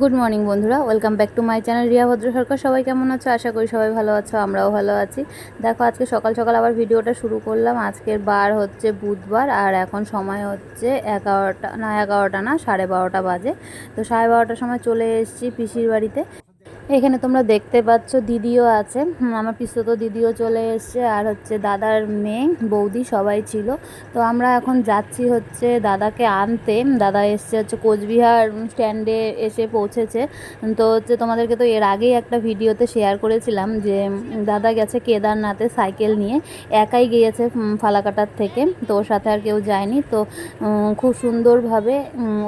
Good morning বন্ধুরা। Welcome back to my channel Riya Bhadra Sarkar সবাই কেমন আছো? আশা করি সবাই ভালো আছো, আমরাও ভালো আছি। দেখো, আজকে সকাল সকাল আবার ভিডিওটা শুরু করলাম। আজকের বার হচ্ছে বুধবার, আর এখন সময় হচ্ছে এগারোটা, না এগারোটা না, সাড়ে বারোটা বাজে। তো সাড়ে বারোটার সময় চলে এসেছি পিসির বাড়িতে। এখানে তোমরা দেখতে পাচ্ছ দিদিও আছে। আমার পিসতো দিদিও চলে এসছে আর হচ্ছে দাদার মেয়ে, বৌদি সবাই ছিল। তো আমরা এখন যাচ্ছি হচ্ছে দাদাকে আনতে। দাদা এসছে হচ্ছে কোচবিহার স্ট্যান্ডে এসে পৌঁছেছে। তো হচ্ছে তোমাদেরকে তো এর আগেই একটা ভিডিওতে শেয়ার করেছিলাম যে, দাদা গেছে কেদারনাথে সাইকেল নিয়ে। একাই গিয়েছে ফালাকাটার থেকে। তো ওর সাথে আর কেউ যায়নি। তো খুব সুন্দরভাবে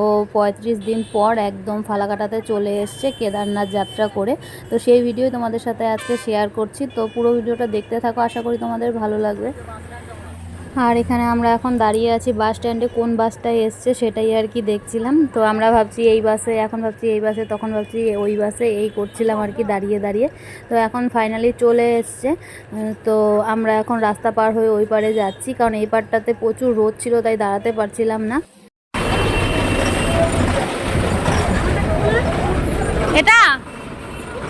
ও পঁয়ত্রিশ দিন পর একদম ফালাকাটাতে চলে এসছে কেদারনাথ যাত্রা করে। তো সেই ভিডিও তোমাদের সাথে আজকে শেয়ার করছি। তো পুরো ভিডিওটা দেখতে থাকো, আশা করি তোমাদের ভালো লাগবে। আর এখানে আমরা এখন দাঁড়িয়ে আছি বাস স্ট্যান্ডে কোন বাসটায় এসছে সেটাই আর কি দেখছিলাম। তো আমরা ভাবছি এই বাসে এখন ভাবছি এই বাসে তখন ভাবছি ওই বাসে এই করছিলাম আর কি দাঁড়িয়ে দাঁড়িয়ে। তো এখন ফাইনালি চলে এসছে। তো আমরা এখন রাস্তা পার হয়ে ওই পারে যাচ্ছি, কারণ এই পারটাতে প্রচুর রোদ ছিল, তাই দাঁড়াতে পারছিলাম না। এটা?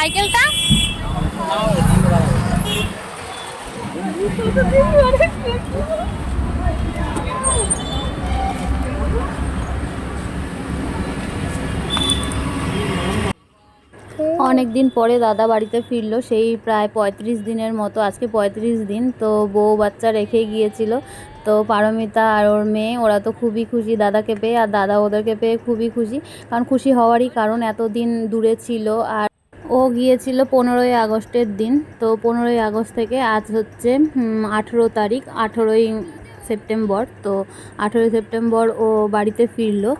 সাইকেলটা? অনেক দিন পরে দাদা বাড়িতে ফিরলো, সেই প্রায় পঁয়ত্রিশ দিনের মতো, আজকে পঁয়ত্রিশ দিন, তো বউ বাচ্চা রেখে গিয়েছিল। তো পারমিতা আর ওর মেয়ে, ওরা তো খুবই খুশি, দাদাকে পেয়ে, আর দাদা ওদেরকে পেয়ে খুবই খুশি। কারণ খুশি হওয়ারই কারণ, এতদিন দূরে ছিল, আর ও গিয়েছিল পনেরোই আগস্টের দিন। তো পনেরোই আগস্ট থেকে আজ হচ্ছে আঠেরো তারিখ আঠেরোই সেপ্টেম্বর, তো আঠেরোই সেপ্টেম্বর ও বাড়িতে ফিরলো।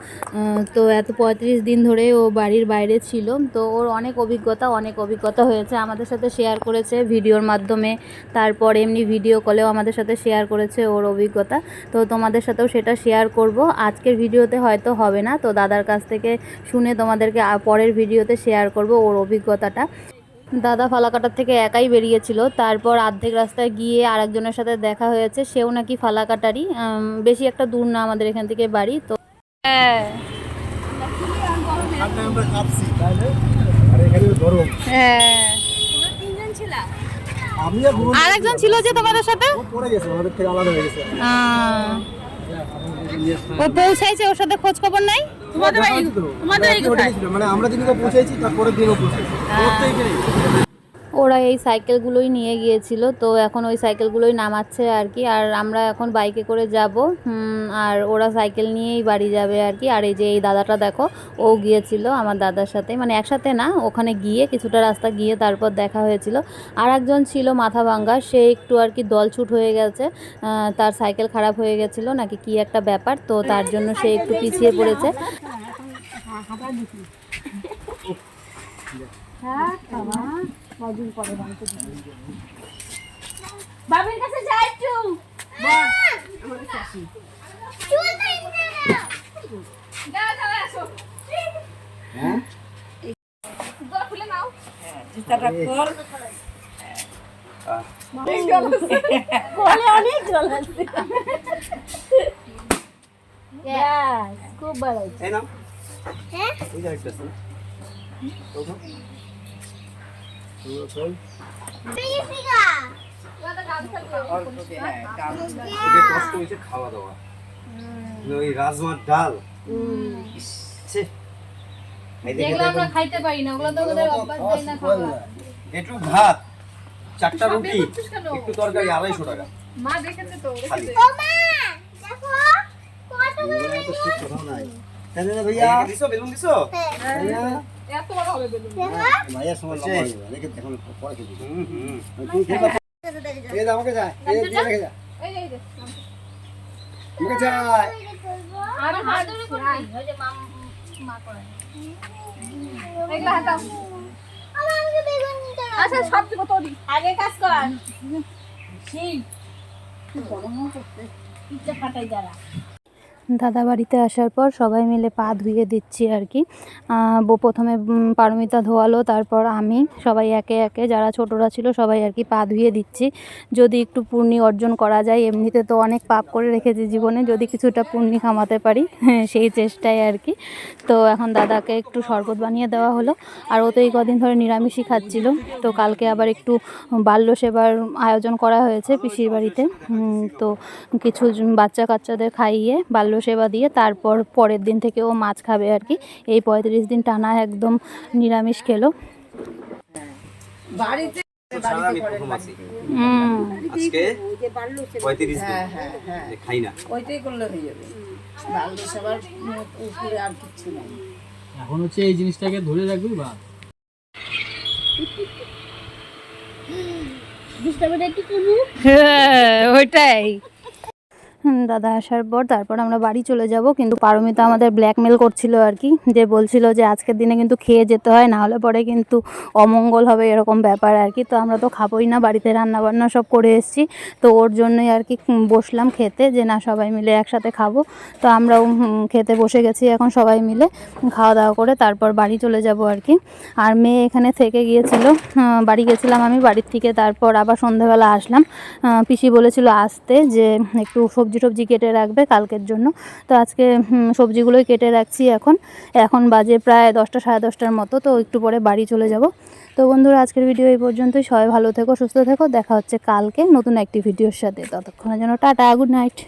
তো এত পঁয়ত্রিশ দিন ধরে ও বাড়ির বাইরে ছিল। তো ওর অনেক অভিজ্ঞতা অনেক অভিজ্ঞতা হয়েছে। আমাদের সাথে শেয়ার করেছে ভিডিওর মাধ্যমে। তারপর এমনি ভিডিও কলেও আমাদের সাথে শেয়ার করেছে ওর অভিজ্ঞতা। তো তোমাদের সাথেও সেটা শেয়ার করব। আজকের ভিডিওতে হয়তো হবে না। তো দাদার কাছ থেকে শুনে তোমাদেরকে পরের ভিডিওতে শেয়ার করব ওর অভিজ্ঞতাটা। দাদা ফালাকাটার থেকে একাই বেরিয়েছিল। তারপর অর্ধেক রাস্তায় গিয়ে আরেকজনের সাথে দেখা হয়েছে। সেও নাকি ফালাকাটারই। বেশি একটা দূর না আমাদের এখান থেকে বাড়ি তো হ্যাঁ। হ্যাঁ। আমি আর গুরু আরেকজন ছিল যে তোমাদের সাথে? ও হয়ে পৌঁছাইছে ওর সাথে খোঁজ খবর নাই? তোমাদের ভাই তোমাদের ভাই কোথায়? মানে আমরা যেদিনকে পৌঁছাইছি তারপরের দিনও পৌঁছেছি ওর এই সাইকেলগুলোই নিয়ে গিয়েছিল তো এখন ওই সাইকেলগুলোই নামাচ্ছে আর কি আর আমরা এখন বাইকে করে যাব আর ওরা সাইকেল নিয়েই বাড়ি যাবে আর কি আর এই যে এই দাদাটা দেখো ও গিয়েছিল আমার দাদার সাথে মানে একসাথে না ওখানে গিয়ে কিছুটা রাস্তা গিয়ে তারপর দেখা হয়েছিল আর একজন ছিল মাথা ভাঙ্গা সে একটু আর কি দলছুট হয়ে গেছে তার সাইকেল খারাপ হয়ে গেছিল নাকি কি একটা ব্যাপার তো তার জন্য সে একটু পিছিয়ে পড়েছে বাবির কাছে যাই একটু। হ্যাঁ? অনেক জল আছে। খুব ভালো এই নাও ওই যে একটা আছে ওঠো। ওগুলো চল। ওদের কষ্ট হয়েছে খাওয়া দাওয়া। ওই রাজমার ডাল। ছে। এই দেখে যেগুলো আমরা খাইতে পারি না ওগুলো তো ওদের অভ্যাস না খাওয়া। একটু ভাত চারটা রুটি একটু তরকারি আড়াইশো টাকা। মা দেখেছে তো দিছো বেলুন দিছো? এত বড় হবে বেলুন। ভাইয়া সময় লম্বা হয়ে দেখে এখন পরে খেতে হুম হুম। এই দে, আমাকে যায় এই দিয়ে রেখে যা। এই এই যে আমাকে যায় আর হাত ধরে করবি ওই যে মাম মা করে। এগুলা হাতাও আচ্ছা সব দিব তোরই আগে কাজ কর। সেই গরম করতে। পিঠা ফাটাই যারা। দাদা বাড়িতে আসার পর সবাই মিলে পা ধুয়ে দিচ্ছি আর কি। প্রথমে পারমিতা ধোয়ালো, তারপর আমি। সবাই একে একে, যারা ছোটরা ছিল, সবাই আর কি পা ধুয়ে দিচ্ছি। যদি একটু পূর্ণি অর্জন করা যায়, এমনিতে তো অনেক পাপ করে রেখেছি জীবনে, যদি কিছুটা পূর্ণি খামাতে পারি সেই চেষ্টায় আর কি। তো এখন দাদাকে একটু শরবত বানিয়ে দেওয়া হলো। আর ও তো এই কদিন ধরে নিরামিষই খাচ্ছিল। তো কালকে আবার একটু বাল্য সেবার আয়োজন করা হয়েছে পিসির বাড়িতে। তো কিছু বাচ্চা কাচ্চাদের খাইয়ে বাল্য সেবা দিয়ে তারপর পরের দিন থেকে ও মাছ খাবে আর কি। এই পঁয়ত্রিশ দিন টানা একদম নিরামিষ খেলো। বাড়িতে হ্যাঁ হ্যাঁ হ্যাঁ। যে খাই না। ওইটাই করলে হয়ে যাবে। সবার উপরে আর কিচ্ছু নেই। এখন হচ্ছে এই জিনিসটাকে ধরে রাখবি বা? ওইটাই। দাদা আসার পর তারপর আমরা বাড়ি চলে যাব, কিন্তু পারমিতা আমাদের ব্ল্যাকমেল করছিল আর কি, যে বলছিল যে আজকের দিনে কিন্তু খেয়ে যেতে হয়, না হলে পরে কিন্তু অমঙ্গল হবে এরকম ব্যাপার আর কি, তো আমরা তো খাবোই না, বাড়িতে রান্না বান্না সব করে এসেছি, তো ওর জন্যই আর কি বসলাম খেতে, যে না সবাই মিলে একসাথে খাব, তো আমরাও খেতে বসে গেছি এখন সবাই মিলে, খাওয়া দাওয়া করে তারপর বাড়ি চলে যাব আর কি, আর মেয়ে এখানে থেকে গিয়েছিল বাড়ি গেছিলাম আমি, বাড়ির থেকে তারপর আবার সন্ধ্যাবেলা আসলাম পিসি বলেছিল আসতে, যে একটু সবজি টবজি কেটে রাখবে কালকের জন্য। তো আজকে সবজিগুলোই কেটে রাখছি এখন। এখন বাজে প্রায় দশটা, সাড়ে দশটার মতো, তো একটু পরে বাড়ি চলে যাব। তো বন্ধুরা, আজকের ভিডিও এই পর্যন্তই। সবাই ভালো থেকো, সুস্থ থেকো। দেখা হচ্ছে কালকে নতুন একটি ভিডিওর সাথে। ততক্ষণের জন্য টাটা, গুড নাইট।